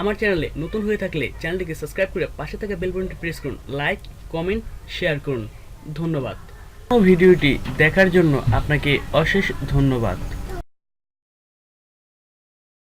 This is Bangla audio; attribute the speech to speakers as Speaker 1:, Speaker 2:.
Speaker 1: আমার চ্যানেলে নতুন হয়ে থাকলে চ্যানেলটিকে সাবস্ক্রাইব করে পাশে থাকা বেল বাটনটি প্রেস করুন লাইক কমেন্ট শেয়ার করুন। ধন্যবাদ। ভিডিওটি দেখার জন্য আপনাকে অশেষ ধন্যবাদ।